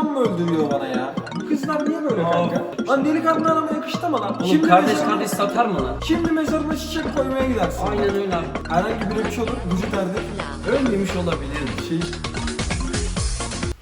imam mı öldürüyor bana ya? Bu kızlar niye böyle kanka? Lan delikanlı adama yakıştı mı lan? Oğlum kardeş mezarına- kardeş satar mı lan? Şimdi mezarına çiçek koymaya gidersin. Aynen öyle abi. Herhangi bir rapçi olur, vücut erdi. Ölmemiş olabilir. Şey...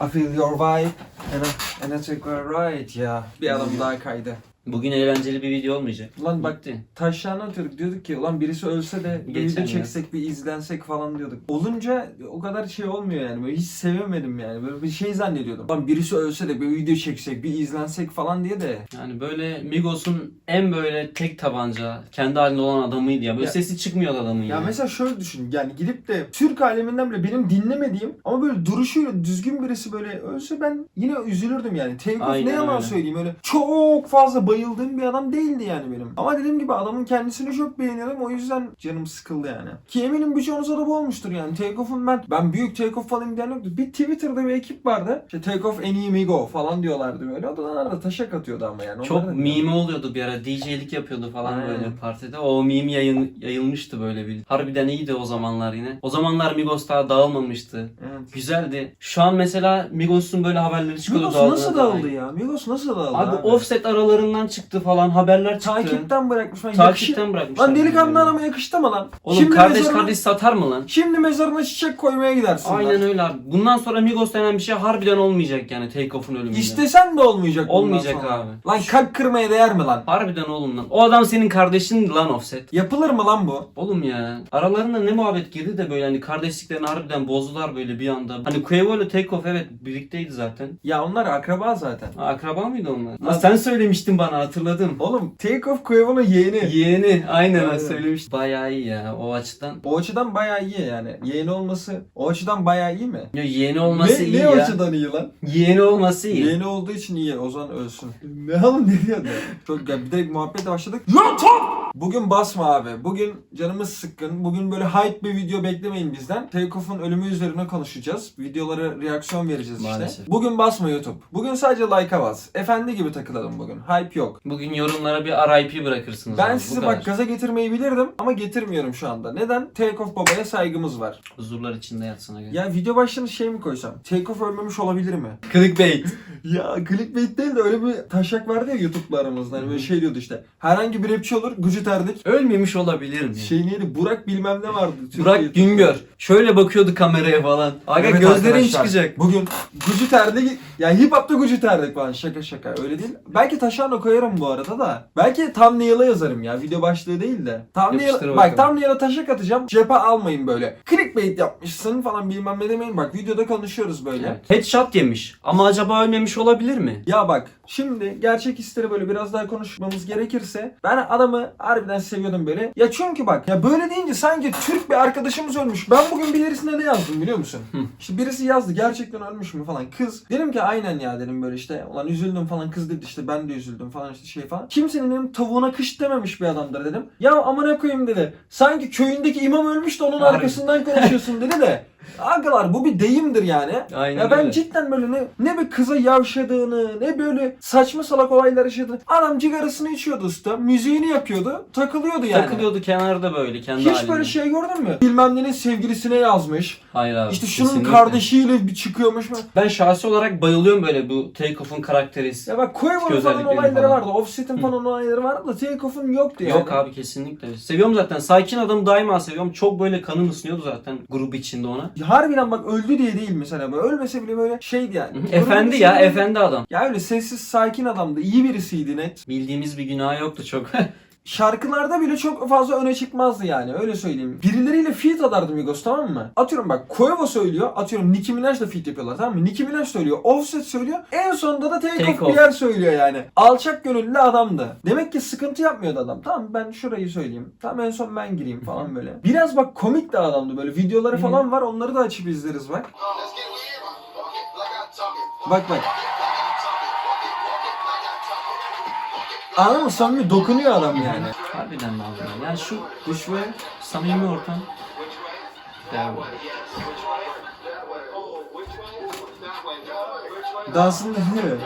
I feel your vibe and I, and I take a ride ya. Bir adam daha kaydı. Bugün eğlenceli bir video olmayacak. Ulan bak Bitti. taşlarını atıyorduk diyorduk ki ulan birisi ölse de bir Geçen video çeksek bir izlensek falan diyorduk. Olunca o kadar şey olmuyor yani böyle hiç sevemedim yani böyle bir şey zannediyordum. Ulan birisi ölse de bir video çeksek bir izlensek falan diye de. Yani böyle Migos'un en böyle tek tabanca, kendi halinde olan adamıydı ya. Böyle Ya- sesi çıkmıyordu adamın Ya ya. mesela şöyle düşün yani gidip de Türk aleminden bile benim dinlemediğim ama böyle duruşuyla düzgün birisi böyle ölse ben yine üzülürdüm yani. Aynen ne yalan öyle. söyleyeyim öyle çok fazla bayıldığım bir adam değildi yani benim. Ama dediğim gibi adamın kendisini çok beğeniyorum o yüzden canım sıkıldı yani. Ki eminim birçoğunuzda da bu olmuştur yani. Take Off'un ben ben büyük Take Off falan diyen yoktu. Bir Twitter'da bir ekip vardı. İşte Take Off en iyi Migo falan diyorlardı böyle. O da taşak atıyordu ama yani. Çok meme oluyordu bir ara. DJ'lik yapıyordu falan Aynen. böyle partide. O meme yayın, yayılmıştı böyle bir. Harbiden iyiydi o zamanlar yine. O zamanlar Migos daha dağılmamıştı. Evet. Güzeldi. Şu an mesela Migos'un böyle haberleri çıkıyordu. Migos nasıl dağıldı ya? Migos nasıl dağıldı Abi, abi? offset aralarından çıktı falan haberler çıktı. Takipten bırakmış. Lan, yakışı- Takipten bırakmışlar. Lan delikanlı adama yakıştı mı lan? Oğlum Şimdi kardeş mezarına- kardeş satar mı lan? Şimdi mezarına çiçek koymaya gidersin Aynen lan. öyle abi. Bundan sonra Migos denen bir şey harbiden olmayacak yani Take Off'un ölümünden. İstesen de olmayacak Olmayacak sonra. abi. Lan kalp kırmaya değer mi lan? Harbiden oğlum lan. O adam senin kardeşin lan Offset. Yapılır mı lan bu? Oğlum ya. Aralarında ne muhabbet girdi de böyle hani kardeşliklerini harbiden bozdular böyle bir anda. Hani Quavo ile Take Off evet birlikteydi zaten. Ya onlar akraba zaten. Ha, akraba mıydı onlar? Lan- sen söylemiştin bana hatırladım. Oğlum Take Off Quavo'nun yeğeni. Yeğeni aynen Aynen. ben söylemiştim. Bayağı iyi ya o açıdan. O açıdan bayağı iyi yani. Yeğeni olması o açıdan bayağı iyi mi? Ya, yeğeni olması ne, iyi ne ya. açıdan iyi lan? Yeğeni olması iyi. Yeğeni olduğu için iyi. O zaman ölsün. Ne oğlum ne diyorsun? ya? Çok ya bir de muhabbetle başladık. YouTube! Bugün basma abi. Bugün canımız sıkkın. Bugün böyle hype bir video beklemeyin bizden. Takeoff'un ölümü üzerine konuşacağız. Videolara reaksiyon vereceğiz işte. Maalesef. Bugün basma YouTube. Bugün sadece like'a bas. Efendi gibi takılalım bugün. Hype yok. Bugün yorumlara bir RIP bırakırsınız. Ben abi, bu sizi kadar. bak gaza getirmeyi bilirdim ama getirmiyorum şu anda. Neden? Takeoff babaya saygımız var. Huzurlar içinde yatsın aga. Ya video başlığını şey mi koysam? Takeoff ölmemiş olabilir mi? Clickbait. Ya clickbait değil de öyle bir taşak vardı ya YouTube'la aramızda. Hani böyle şey diyordu işte. Herhangi bir rapçi olur, Gucci terdik. Ölmemiş olabilir mi? Şey neydi? Burak bilmem ne vardı. Burak. Güngör. Şöyle bakıyordu kameraya falan. Aga Evet gözlerin arkadaşlar, çıkacak. Bugün Gucci terdik. Yani hip hop'ta Gucci terdik falan. Şaka şaka. Öyle değil. Belki taşağına koyarım bu arada da. Belki thumbnail'a yazarım ya. Video başlığı değil de. Thumbnail, Yapıştır bak bakalım. thumbnail'a taşak atacağım. Cephe almayın böyle. Clickbait yapmışsın falan bilmem ne demeyin. Bak videoda konuşuyoruz böyle. Headshot yemiş. Ama acaba ölmemiş olabilir mi? Ya bak şimdi gerçek hisleri böyle biraz daha konuşmamız gerekirse ben adamı harbiden seviyordum böyle. Ya çünkü bak ya böyle deyince sanki Türk bir arkadaşımız ölmüş. Ben bugün birisine ne yazdım biliyor musun? Hı. İşte birisi yazdı gerçekten ölmüş mü falan. Kız dedim ki aynen ya dedim böyle işte ulan üzüldüm falan kız dedi işte ben de üzüldüm falan işte şey falan. Kimsenin benim tavuğuna kış dememiş bir adamdır dedim. Ya amına koyayım dedi. Sanki köyündeki imam ölmüş de onun Harbi. arkasından konuşuyorsun dedi de. Agalar bu bir deyimdir yani. Aynen Ya ben öyle. cidden böyle ne, ne bir kıza yavşadığını, ne böyle saçma salak olaylar yaşadığını. Adam cigarasını içiyordu usta, müziğini yapıyordu, takılıyordu yani. Takılıyordu kenarda böyle kendi Hiç halinde. böyle şey gördün mü? Bilmem nenin sevgilisine yazmış. Hayır abi. işte şunun kesinlikle. kardeşiyle bir çıkıyormuş. Ben şahsi olarak bayılıyorum böyle bu Take Off'un karakteri. Ya bak Quavo'nun falan olayları falan. vardı. Offset'in falan olayları vardı da Takeoff'un yoktu yani. Yok abi kesinlikle. Seviyorum zaten. Sakin adamı daima seviyorum. Çok böyle kanım ısınıyordu zaten grup içinde ona. Harbiden bak öldü diye değil mesela. Böyle ölmese bile böyle şeydi yani. efendi ya, efendi adam. Ya öyle sessiz sakin adamdı. iyi birisiydi net. Bildiğimiz bir günah yoktu çok. şarkılarda bile çok fazla öne çıkmazdı yani öyle söyleyeyim. Birileriyle feat atardı Migos tamam mı? Atıyorum bak Quavo söylüyor. Atıyorum Nicki Minaj'la feat yapıyorlar tamam mı? Nicki Minaj söylüyor. Offset söylüyor. En sonunda da Take, Take Off bir Off. yer söylüyor yani. Alçak gönüllü adamdı. Demek ki sıkıntı yapmıyordu adam. Tamam ben şurayı söyleyeyim. Tamam en son ben gireyim falan böyle. Biraz bak komik de adamdı böyle. Videoları falan var. Onları da açıp izleriz bak. Bak bak. Anladın mı? Samimi dokunuyor adam yani. Harbiden lazım. Yani şu duş ve samimi ortam. Bu. Dansını dinliyor.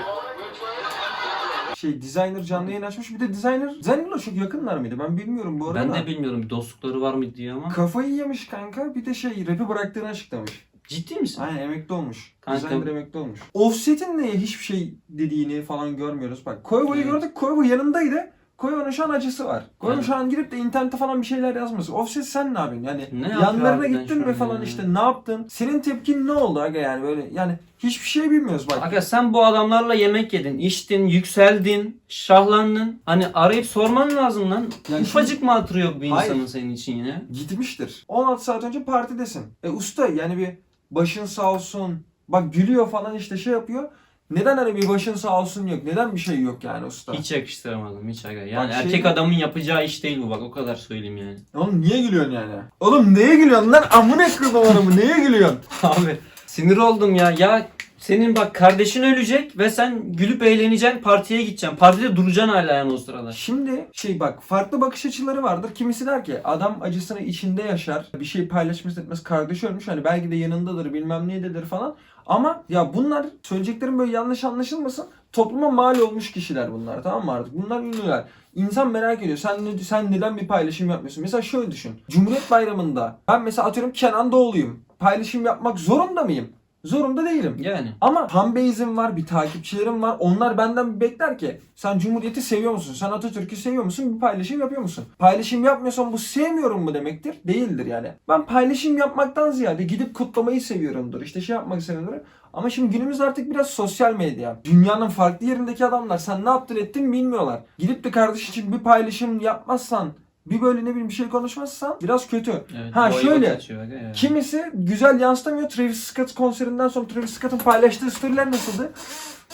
Şey designer canlı yayın açmış bir de designer Designer'la çok yakınlar mıydı ben bilmiyorum bu arada. Ben de bilmiyorum dostlukları var mı diye ama. Kafayı yemiş kanka bir de şey rap'i bıraktığını açıklamış. Ciddi misin? Aynen emekli olmuş. Kanka- Designer emekli olmuş. Offset'in de hiçbir şey dediğini falan görmüyoruz. Bak Koivo'yu Evet. gördük. Koivo yanındaydı. Koivo'nun şu an acısı var. Koivo Evet. şu an girip de internette falan bir şeyler yazması. Offset sen ne yapıyorsun? Yani Ne yanlarına gittin an falan ya? işte ne yaptın? Senin tepkin ne oldu aga yani böyle yani hiçbir şey bilmiyoruz bak. Aga sen bu adamlarla yemek yedin, içtin, yükseldin, şahlandın. Hani arayıp sorman lazım lan. Ya Ufacık mı hatırı yok bir Hayır. insanın senin için yine? Gitmiştir. 16 saat önce partidesin. E usta yani bir başın sağ olsun. Bak gülüyor falan işte şey yapıyor. Neden hani bir başın sağ olsun yok? Neden bir şey yok yani usta? Hiç yakıştıramadım hiç aga. Yani Bak şey- erkek adamın yapacağı iş değil bu bak o kadar söyleyeyim yani. Oğlum niye gülüyorsun yani? Oğlum neye gülüyorsun lan? Amına koyduğum neye gülüyorsun? Abi sinir oldum ya. Ya senin bak kardeşin ölecek ve sen gülüp eğleneceksin partiye gideceksin. Partide duracaksın hala yani o sırada. Şimdi şey bak farklı bakış açıları vardır. Kimisi der ki adam acısını içinde yaşar. Bir şey paylaşması etmez. Kardeşi ölmüş hani belki de yanındadır bilmem nededir falan. Ama ya bunlar söyleyeceklerim böyle yanlış anlaşılmasın. Topluma mal olmuş kişiler bunlar tamam mı artık? Bunlar ünlüler. İnsan merak ediyor. Sen ne- sen neden bir paylaşım yapmıyorsun? Mesela şöyle düşün. Cumhuriyet Bayramı'nda ben mesela atıyorum Kenan Doğulu'yum. Paylaşım yapmak zorunda mıyım? Zorunda değilim. Yani. Ama fanbase'im var, bir takipçilerim var. Onlar benden bekler ki sen Cumhuriyeti seviyor musun? Sen Atatürk'ü seviyor musun? Bir paylaşım yapıyor musun? Paylaşım yapmıyorsan bu sevmiyorum mu demektir? Değildir yani. Ben paylaşım yapmaktan ziyade gidip kutlamayı seviyorumdur. İşte şey yapmak seviyorumdur. Ama şimdi günümüz artık biraz sosyal medya. Dünyanın farklı yerindeki adamlar sen ne yaptın ettin bilmiyorlar. Gidip de kardeş için bir paylaşım yapmazsan bir böyle ne bileyim bir şey konuşmazsan biraz kötü. Evet, Ha, şöyle. kaçıyor. Kimisi güzel yansıtamıyor. Travis Scott konserinden sonra Travis Scott'ın paylaştığı storyler nasıldı?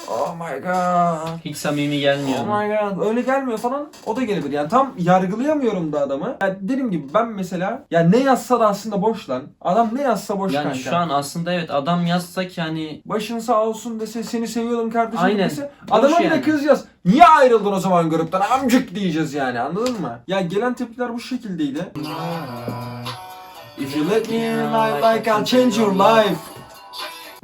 Oh my god. Hiç samimi gelmiyor. Oh my god. Öyle gelmiyor falan. O da gelebilir. Yani tam yargılayamıyorum da adamı. Yani dediğim gibi ben mesela ya ne yazsa da aslında boş lan. Adam ne yazsa boş yani kanka. şu an aslında evet adam yazsak yani Başın sağ olsun dese seni seviyordum kardeşim Aynen. dese. Boş Adama bile yani. kızacağız. Niye ayrıldın o zaman gruptan amcık diyeceğiz yani anladın mı? Ya gelen tepkiler bu şekildeydi. If you let me in life like I'll change your life.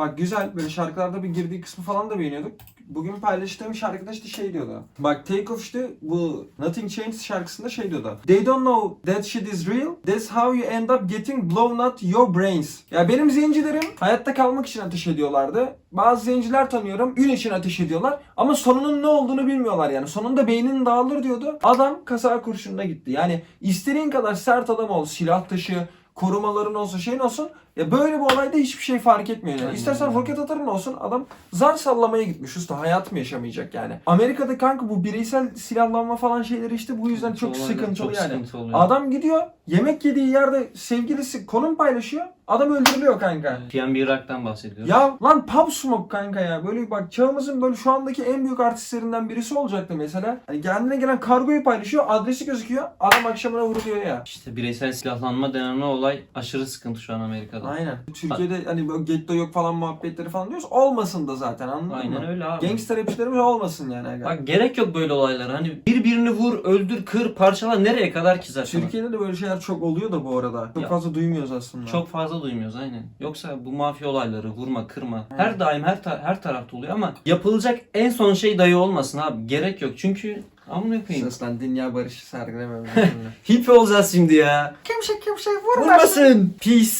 Bak güzel böyle şarkılarda bir girdiği kısmı falan da beğeniyorduk. Bugün paylaştığım şarkıda işte şey diyordu. Bak Take Off işte bu Nothing Changed şarkısında şey diyordu. They don't know that shit is real. That's how you end up getting blown out your brains. Ya benim zencilerim hayatta kalmak için ateş ediyorlardı. Bazı zenciler tanıyorum gün için ateş ediyorlar. Ama sonunun ne olduğunu bilmiyorlar yani. Sonunda beynin dağılır diyordu. Adam kasa kurşununa gitti. Yani istediğin kadar sert adam ol, silah taşı, korumaların olsun, şeyin olsun. Ya böyle bir olayda hiçbir şey fark etmiyor yani. İstersen roket atarın olsun adam zar sallamaya gitmiş usta hayat mı yaşamayacak yani. Amerika'da kanka bu bireysel silahlanma falan şeyleri işte bu yüzden çok olaylar sıkıntılı çok yani. sıkıntı oluyor. Adam gidiyor yemek yediği yerde sevgilisi konum paylaşıyor adam öldürülüyor kanka. PNB Irak'tan bahsediyoruz. Ya lan Pop Smoke kanka ya. Böyle bak çağımızın böyle şu andaki en büyük artistlerinden birisi olacaktı mesela. Hani kendine gelen kargoyu paylaşıyor, adresi gözüküyor. Adam akşamına vuruluyor ya. İşte bireysel silahlanma denen o olay aşırı sıkıntı şu an Amerika'da. Aynen. Türkiye'de hani böyle getto yok falan muhabbetleri falan diyoruz. Olmasın da zaten anladın Aynen mı? öyle abi. Gangster rapçilerimiz olmasın yani. aga. Bak gerek yok böyle olaylara. Hani birbirini vur, öldür, kır, parçala nereye kadar ki zaten? Türkiye'de de böyle şeyler çok oluyor da bu arada. Çok Ya. fazla duymuyoruz aslında. Çok fazla duymuyoruz aynen. Yoksa bu mafya olayları, vurma, kırma her daim her ta- her tarafta oluyor ama yapılacak en son şey dayı olmasın abi. Gerek yok. Çünkü amına koyayım. Sus lan dünya barışı sergilemem. Hippie olacağız şimdi ya. kimse kimseyi vurmasın. Vurmasın. Peace.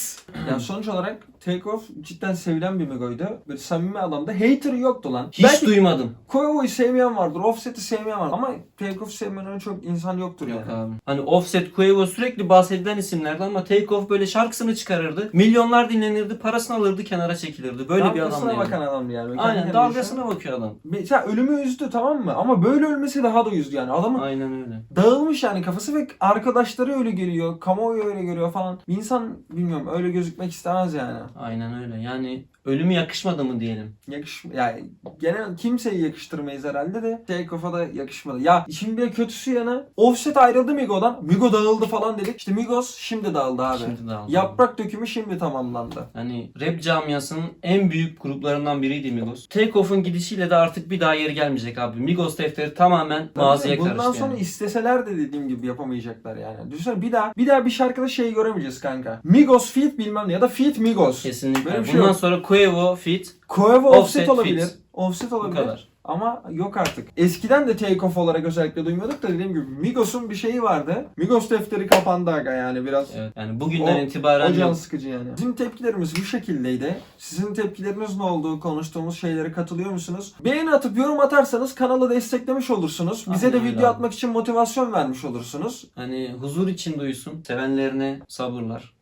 Ya sonuç olarak Take Off cidden sevilen bir megoydu. Böyle samimi adamda. Hater yoktu lan. Hiç Belki duymadım. Koyo'yu sevmeyen vardır, Offset'i sevmeyen var. Ama Take Off sevmeyen çok insan yoktur Yok yani. abi. Hani Offset, Quavo sürekli bahsedilen isimlerdi ama Take Off böyle şarkısını çıkarırdı. Milyonlar dinlenirdi, parasını alırdı, kenara çekilirdi. Böyle bir Dalgasına adam yani. bakan adam yani. Kendi Aynen kendine dalgasına bakıyor adam. Mesela ölümü üzdü tamam mı? Ama böyle ölmesi daha da üzdü yani. Adamın Aynen öyle. dağılmış yani kafası ve arkadaşları öyle geliyor. Kamuoyu öyle görüyor falan. Bir insan bilmiyorum öyle gözükmek istemez yani. Aynen öyle. Yani ölümü yakışmadı mı diyelim. Yakış yani genel kimseyi yakıştırmayız herhalde de Take Off'a da yakışmadı. Ya işin bir kötüsü yanı Offset ayrıldı Migo'dan. Migo dağıldı falan dedik. İşte Migos şimdi dağıldı abi. Şimdi dağıldı. Yaprak dökümü şimdi tamamlandı. Hani rap camiasının en büyük gruplarından biriydi Migos. Takeoff'un gidişiyle de artık bir daha yeri gelmeyecek abi. Migos defteri tamamen maziye Bundan karıştı sonra yani. isteseler de dediğim gibi yapamayacaklar yani. Düşünsene bir daha bir daha bir şarkıda şey göremeyeceğiz kanka. Migos feat bilmem ne ya da feat Migos. Kesinlikle. Böyle bir şey Bundan yok. sonra Quavo, Fit Quavo offset, Offset, olabilir. feat. Offset bu olabilir. kadar. ama yok artık. Eskiden de Take Off olarak özellikle duymuyorduk da dediğim gibi Migos'un bir şeyi vardı. Migos defteri kapandı aga yani biraz. Evet. Yani bugünden O- itibaren O can yok. sıkıcı yani. Bizim tepkilerimiz bu şekildeydi. Sizin tepkileriniz ne oldu? Konuştuğumuz şeylere katılıyor musunuz? Beğeni atıp yorum atarsanız kanalı desteklemiş olursunuz. Bize Aynen de öyle video abi. atmak için motivasyon vermiş olursunuz. Hani huzur için duysun. Sevenlerine sabırlar.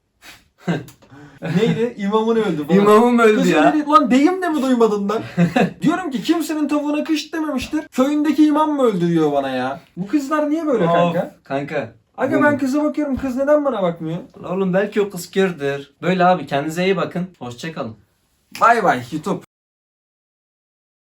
Neydi? İmamın öldü falan. İmamım öldü Kız ya. öyle değil, lan deyim de mi duymadın lan? Diyorum ki kimsenin tavuğuna kış dememiştir. Köyündeki imam mı öldü diyor bana ya. Bu kızlar niye böyle Of, kanka? Kanka. Aga ben kıza bakıyorum kız neden bana bakmıyor? Oğlum belki o kız kördür. Böyle abi kendinize iyi bakın. Hoşçakalın. Bay bay YouTube.